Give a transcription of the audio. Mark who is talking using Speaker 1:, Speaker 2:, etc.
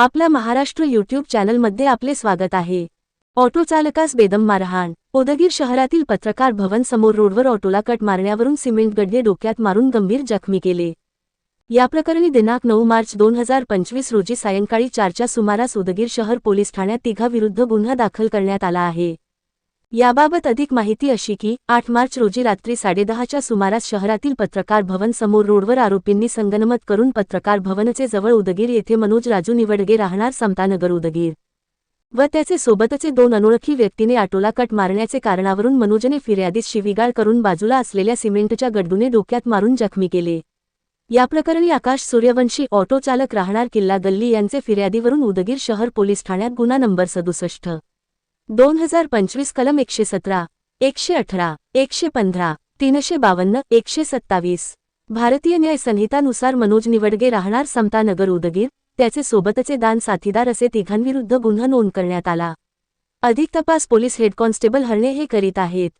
Speaker 1: आपल्या महाराष्ट्र यूट्यूब चॅनलमध्ये आपले स्वागत आहे. ऑटो चालकास बेदम मारहाण. उदगीर शहरातील पत्रकार भवन समोर रोडवर ऑटोला कट मारण्यावरून सिमेंट गड्डे डोक्यात मारून गंभीर जखमी केले. या प्रकरणी दिनांक नऊ मार्च दोन हजार पंचवीस रोजी सायंकाळी चारच्या सुमारास उदगीर शहर पोलीस ठाण्यात तिघाविरुद्ध गुन्हा दाखल करण्यात आला आहे. याबाबत अधिक माहिती अशी की आठ मार्च रोजी रात्री साडेदहाच्या सुमारास शहरातील पत्रकार भवन समोर रोडवर आरोपींनी संगनमत करून पत्रकार भवनचे जवळ उदगीर येथे मनोज राजू निवडगे राहणार समतानगर उदगीर. व त्याचे सोबतचे दोन अनोळखी व्यक्तीने आटोला कट मारण्याचे कारणावरून मनोजने फिर्यादीत शिवीगाळ करून बाजूला असलेल्या सिमेंटच्या गड्डूने डोक्यात मारून जखमी केले. या प्रकरणी आकाश सूर्यवंशी ऑटो चालक राहणार किल्ला गल्ली यांचे फिर्यादीवरून उदगीर शहर पोलीस ठाण्यात गुन्हा नंबर सदुसष्ट. दोन हजार पंचवीस कलम एकशे सतरा एकशे अठरा एकशे पंधरा तीनशे बावन्न एकशे सत्तावीस. भारतीय न्याय संहितानुसार मनोज निवडगे राहणार समतानगर उदगीर त्याचे सोबतचे दान साथीदार असे तिघांविरुद्ध गुन्हा नोंद करण्यात आला. अधिक तपास पोलीस हेड कॉन्स्टेबल हरणे हे करीत आहेत.